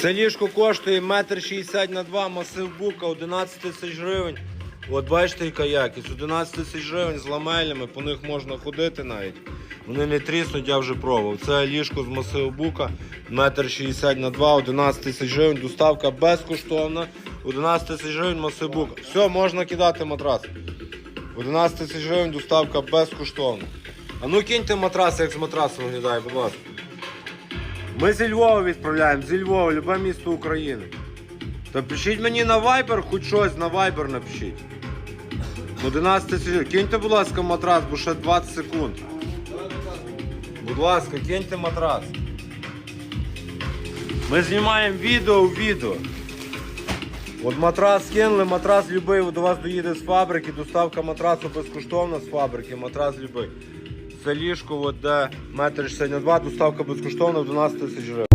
Це ліжко коштує 1,60 м на 2 масив бука 11 тисяч гривень. От бачите, яка якість. 11 тисяч гривень з ламелями, по них можна ходити навіть. Вони не тріснуть, я вже пробував. Це ліжко з масиву бука, 1,60 на 2, 11 тисяч гривень, доставка безкоштовна. 11 тисяч гривень масив бука. Все, можна кидати матрас. 11 тисяч гривень доставка безкоштовна. А ну киньте матрас, як з матрасом виглядає, будь ласка. Ми зі Львова відправляємо, зі Львова, любе місто України. Та пишіть мені на Viber, хоч щось на Viber напишіть. 11 тисяч. Киньте, будь ласка, матрас, бо ще 20 секунд. Будь ласка, киньте матрас. Ми знімаємо відео в відео. От матрас кинули, матрас любий до вас доїде з фабрики, доставка матрасу безкоштовна з фабрики, матрас любий. Це ліжко, от де метр 62, доставка безкоштовна 12 тисяч гривень.